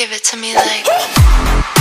Give it to me like.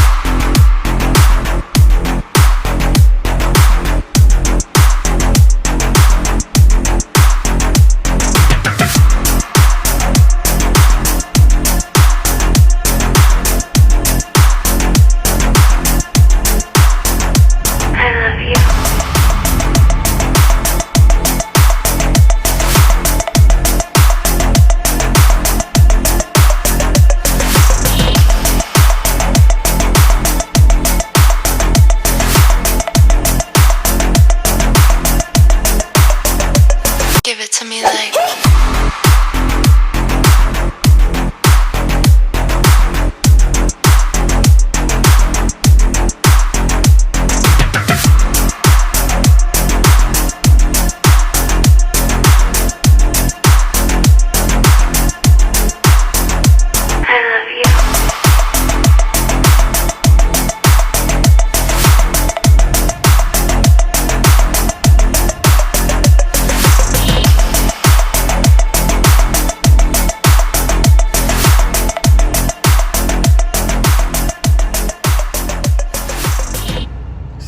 To me like.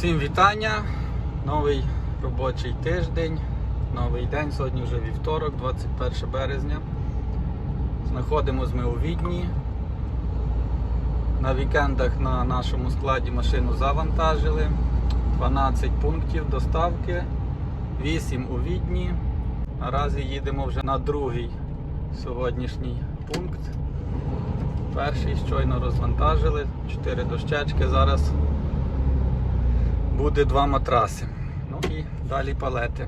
Всім вітання. Новий робочий тиждень, новий день. Сьогодні вже вівторок, 21 березня. Знаходимось ми у Відні. На вікендах на нашому складі машину завантажили. 12 пунктів доставки, 8 у Відні. Наразі їдемо вже на другий сьогоднішній пункт. Перший щойно розвантажили, 4 дощечки. Зараз буде два матраси. Ну і далі палети.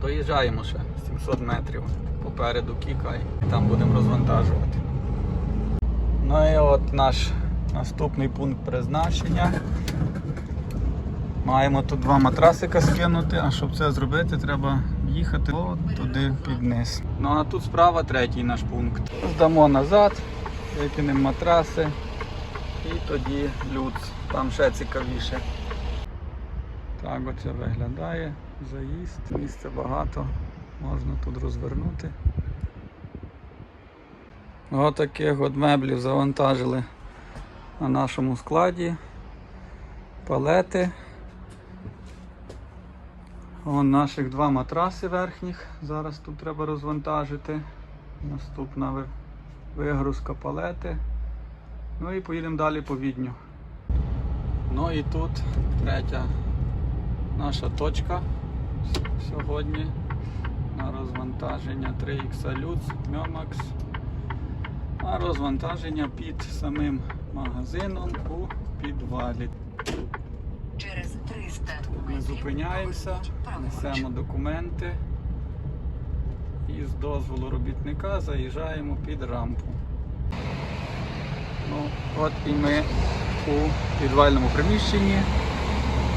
Доїжджаємо ще 700 метрів попереду Кіка і там будемо розвантажувати. Ну і от наш наступний пункт призначення. Маємо тут два матрасика скинути, а щоб це зробити, треба їхати туди під низ. Ну а тут справа третій наш пункт. Здамо назад, викинемо матраси і тоді люц. Там ще цікавіше. Так оце виглядає заїзд. Місця багато, можна тут розвернути. Отаких от меблів завантажили на нашому складі. Палети. Вон наших два матраси верхніх. Зараз тут треба розвантажити. Наступна вигрузка палети. Ну і поїдемо далі по відню. Ну і тут третя наша точка сьогодні на розвантаження 3X Lutz Myomax. А розвантаження під самим магазином у підвалі. Через 300 Ми зупиняємося, несемо документи і з дозволу робітника заїжджаємо під рампу. Ну, от і ми у підвальному приміщенні,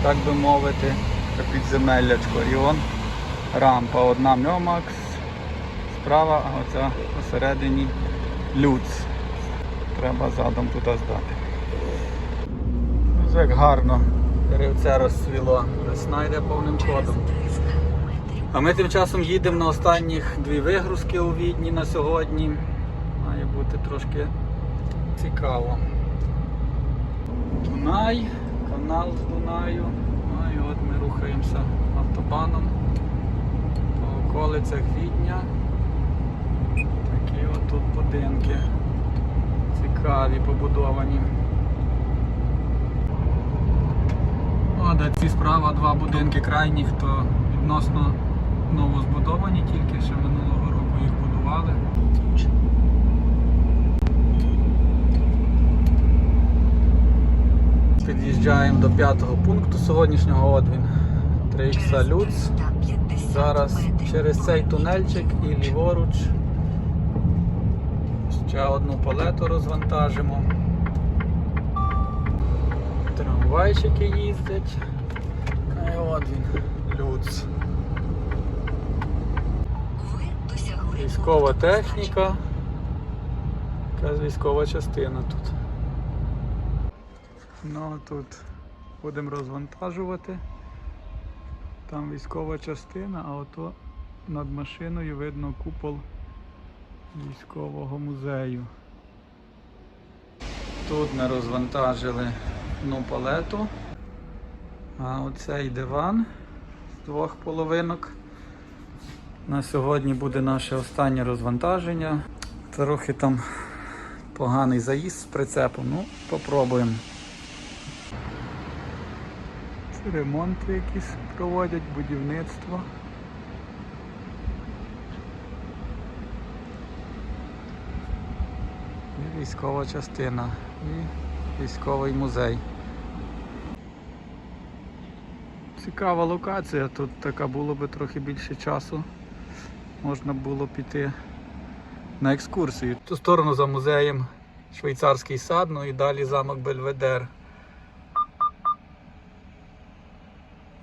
так би мовити, підземеллячко. І он рампа. Одна Мьомакс, справа, а оця посередині люц. Треба задом туди здати. Як гарно деревце розцвіло. Весна йде повним ходом. А ми тим часом їдемо на останніх дві вигрузки у Відні на сьогодні. Має бути трошки цікаво. Дунай, канал з Дунаю. Ну і от ми рухаємося автобаном по околицях Відня. Такі от тут будинки. Цікаві, побудовані. О, ці справа два будинки крайніх, то відносно новозбудовані, тільки ще минулого року їх будували. Під'їжджаємо до п'ятого пункту сьогоднішнього от він. 3Х Люц. Зараз через цей тунельчик і ліворуч ще одну палету розвантажимо. Трамвайчики їздять. І от він, Люц. Військова техніка. Якась військова частина тут. Ну а тут будемо розвантажувати. Там військова частина, а ото над машиною видно купол військового музею. Тут ми розвантажили одну палету. А оцей диван з двох половинок. На сьогодні буде наше останнє розвантаження. Трохи там поганий заїзд з прицепом. Ну, попробуємо. Ремонти якісь проводять, будівництво. І військова частина, і військовий музей. Цікава локація, тут така було би трохи більше часу. Можна було піти на екскурсію. Ту сторону за музеєм швейцарський сад, ну і далі замок Бельведер.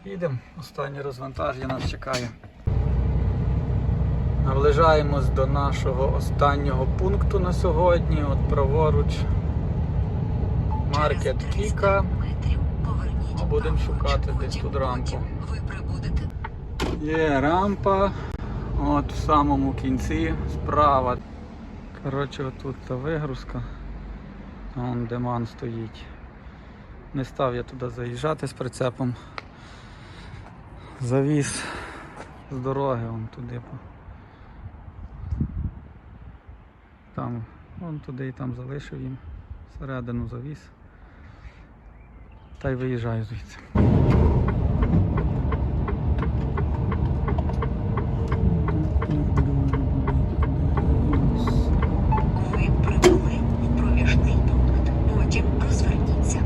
Їдемо, останнє розвантаження нас чекає. Наближаємось до нашого останнього пункту на сьогодні. От праворуч маркет Кіка. будемо шукати десь тут рампу. Є рампа. От в самому кінці справа. Коротше, отут та вигрузка. Вон деман стоїть. Не став я туди заїжджати з прицепом. Завіз з дороги вон туди. Там, вон туди і там залишив їм. Всередину завіз. Та й виїжджаю звідси. Ви прибули в проміжний пункт. Потім розверніться.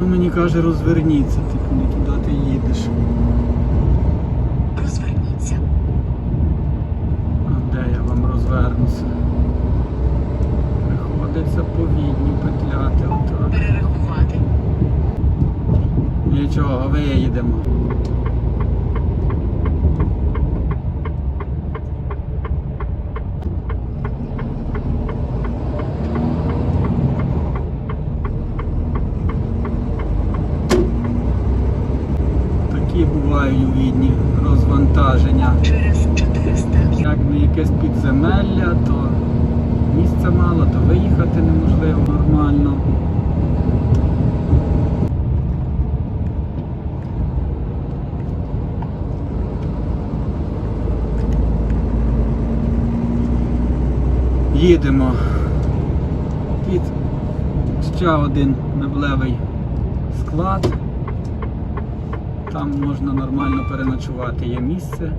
Ну, мені каже, розверніться, типу не туди ти їдеш. Розверніться. А де я вам розвернуся? Приходиться по відні петляти отак. Перерахувати. Нічого, виїдемо. Такі бувають у відні розвантаження. Через 400 Як не якесь підземелля, то місця мало, то виїхати неможливо нормально. Їдемо під ще один меблевий склад. Там можна нормально переночувати, є місце.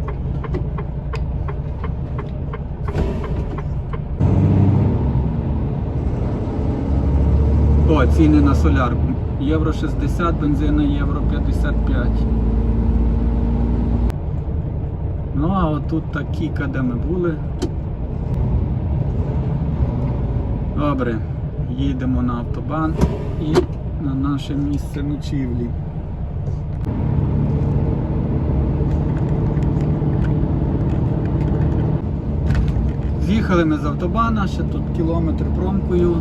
О, ціни на солярку. Євро 60, бензина євро 55. Ну, а отут та кіка, де ми були. Добре, їдемо на автобан і на наше місце ночівлі. З'їхали ми з автобана, ще тут кілометр промкою.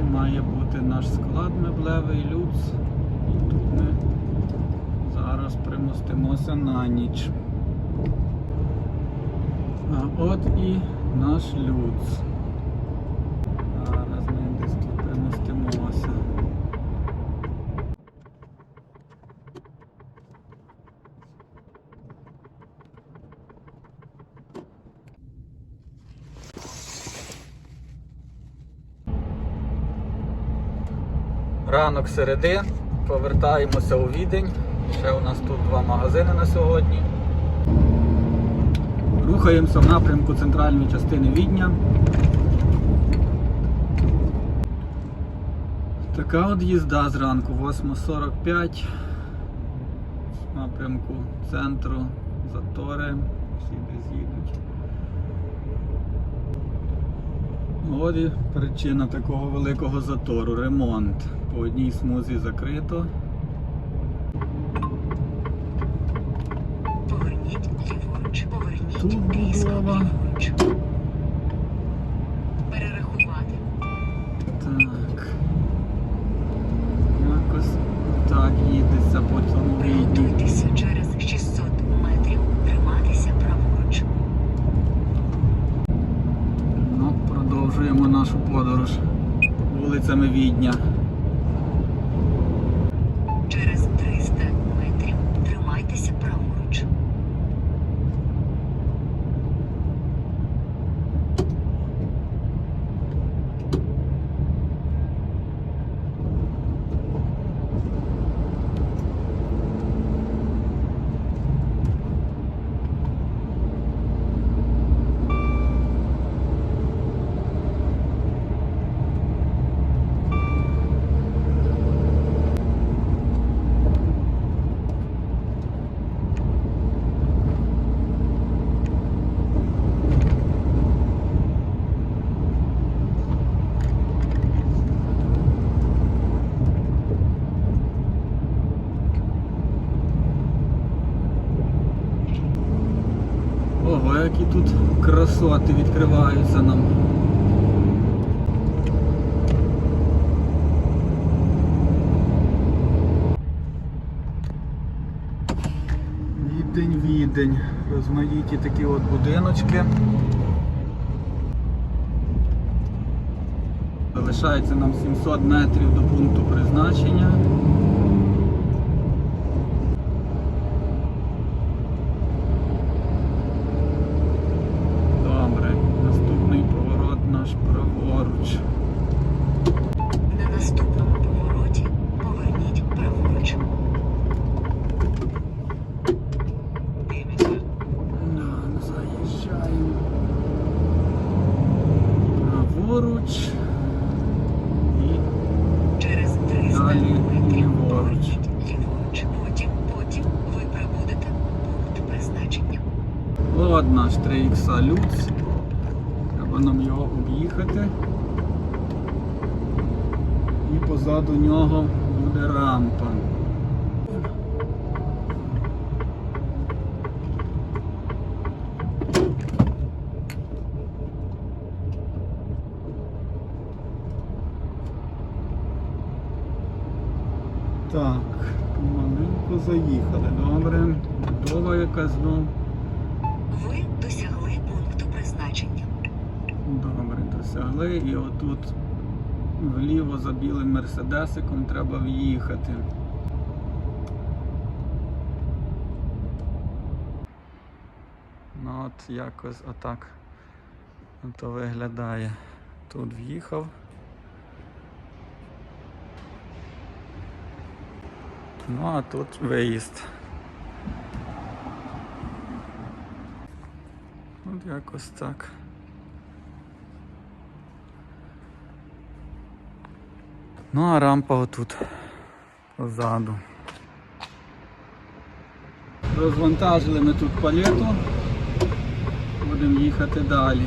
І має бути наш склад меблевий люкс. І тут ми зараз примостимося на ніч. А от і наш люкс. Зараз ми десь тут примостимося. Ранок середи, повертаємося у відень. Ще у нас тут два магазини на сьогодні. Рухаємося в напрямку центральної частини Відня. Така от їзда зранку, 8.45 в напрямку центру, затори, всі десь їдуть. От і причина такого великого затору ремонт. По одній смузі закрито. Поверніть ліворуч. Поверніть Тут різко ліворуч. Перерахувати. Так. Якось так їдеться по цьому відні. Приготуйтеся через 600 метрів. Триматися праворуч. Ну, продовжуємо. Продовжуємо нашу подорож вулицями Відня. Через 300 метрів тримайтеся праворуч. Ого, які тут красоти відкриваються нам. Відень, відень. Розмаїті такі от будиночки. Залишається нам 700 метрів до пункту призначення. Добре, наступний поворот наш праворуч. На наступному повороті поверніть праворуч. Да, заїжджаємо. Праворуч. І Через 300 Далі метрів ліворуч. поверніть ліворуч. Потім, потім ви прибудете у пункт призначення. от наш 3х люкс. Треба нам його об'їхати. І позаду нього буде рампа. Так, маленько заїхали. Добре. Будова яка знов. Досягли. І отут вліво за білим мерседесиком треба в'їхати. Ну от якось отак то виглядає. Тут в'їхав. Ну а тут виїзд. От якось так. Ну а рампа отут позаду. Розвантажили ми тут палету. Будемо їхати далі.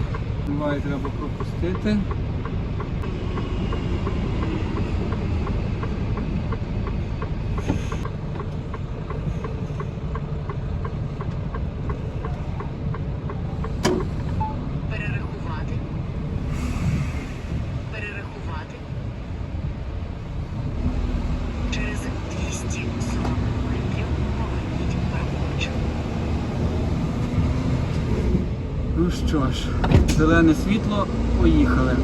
Буває треба пропустити. Перерахувати. Перерахувати. Через 240 метрів поверніть праворуч. Ну що ж, зелене світло, поїхали.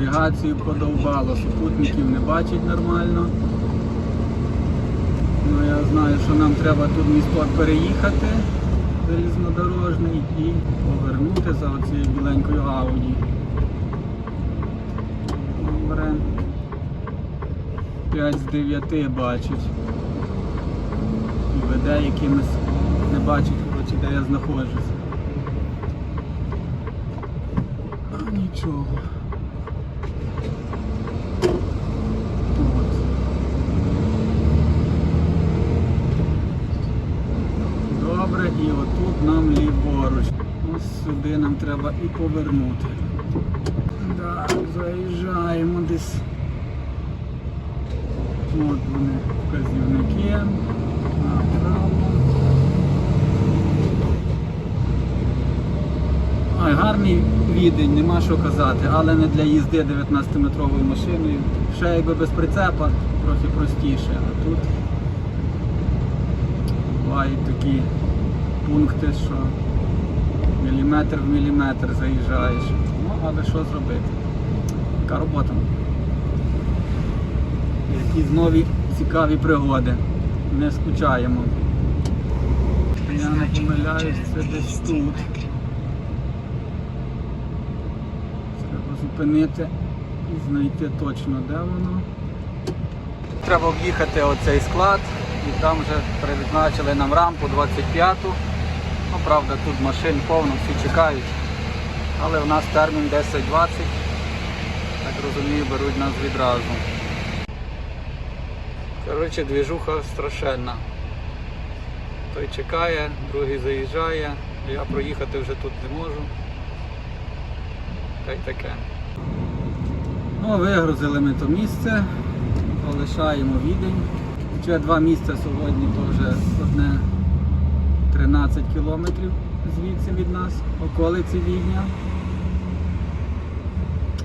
Навігацію подовбало, супутників не бачить нормально. Ну я знаю, що нам треба тут місток переїхати залізнодорожний і повернути за оцією біленькою Ауді. Добре. 5 з 9 бачить. І веде якимось не бачить, коротше, де я знаходжусь. Нічого. От. Добре, і отут нам ліворуч. Ось сюди нам треба і повернути. Так, заїжджаємо десь. От вони вказівники. Направо. Ой, гарний відень, нема що казати, але не для їзди 19-метровою машиною. Ще якби без прицепа, трохи простіше. А тут бувають такі пункти, що міліметр в міліметр заїжджаєш. Ну, але що зробити? Така робота. Якісь нові цікаві пригоди. Не скучаємо. Я не помиляюсь, це десь тут. Треба зупинити і знайти точно, де воно. Треба об'їхати оцей склад і там вже призначили нам рампу 25-ту. Ну, правда, тут машин повно, всі чекають. Але в нас термін 10-20. Так розумію, беруть нас відразу. Коротше, двіжуха страшенна. Той чекає, другий заїжджає, я проїхати вже тут не можу. Та й таке. Ну, вигрузили ми то місце, полишаємо відень. Ще два місця сьогодні, то вже одне 13 кілометрів звідси від нас, околиці Відня.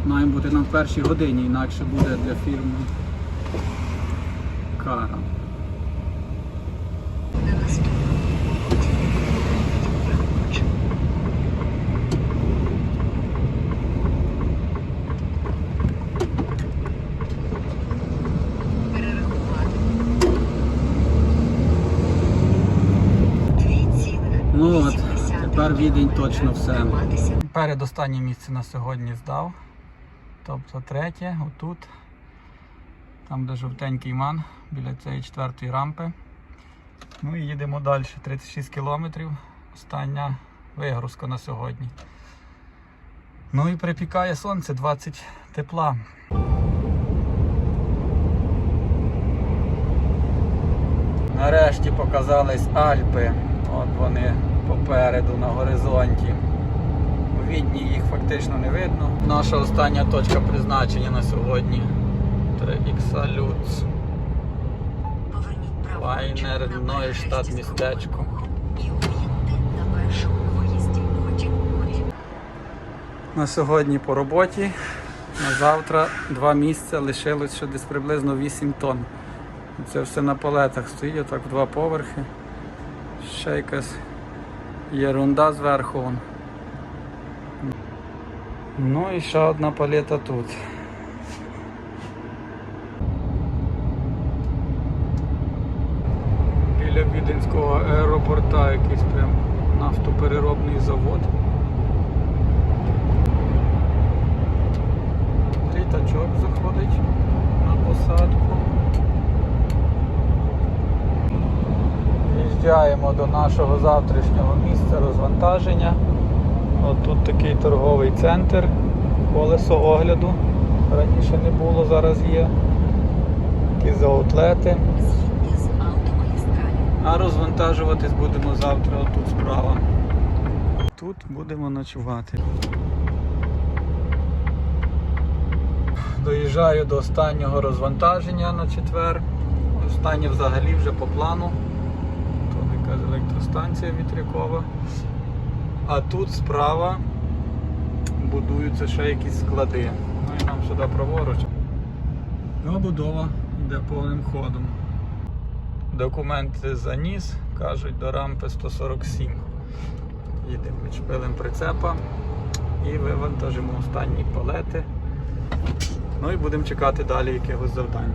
Маємо бути нам в першій годині, інакше буде для фірми кара. На наступному пункті праворуч. Перерахувати. Дві цілих Ну от, вісім десятих тепер відень точно все. Передостаннє місце на сьогодні здав. Тобто третє, отут. Там де жовтенький ман, біля цієї четвертої рампи. Ну і їдемо далі. 36 кілометрів. Остання вигрузка на сьогодні. Ну і припікає сонце 20 тепла. Нарешті показались Альпи. От вони попереду на горизонті. У Відні їх фактично не видно. Наша остання точка призначення на сьогодні. 3Х Люц. Праворуч Нойштадт, містечко. На сьогодні по роботі. На завтра два місця лишилось ще десь приблизно 8 тонн. Це все на палетах стоїть, отак в два поверхи. Ще якась єрунда зверху. Ну і ще одна палета тут. Біля Віденського аеропорта якийсь прям нафтопереробний завод. Літачок заходить на посадку. Їжджаємо до нашого завтрашнього місця розвантаження. От тут такий торговий центр, колесо огляду. Раніше не було, зараз є. Такі заутлети. А розвантажуватись будемо завтра отут справа. Тут будемо ночувати. Доїжджаю до останнього розвантаження на четвер. Останнє взагалі вже по плану. Електростанція вітрякова. А тут справа будуються ще якісь склади. Ну і нам сюди праворуч. Ну, будова йде повним ходом. Документи заніс, кажуть, до рампи 147. Їдемо від шпилем прицепа і вивантажимо останні палети. Ну і будемо чекати далі якихось завдань.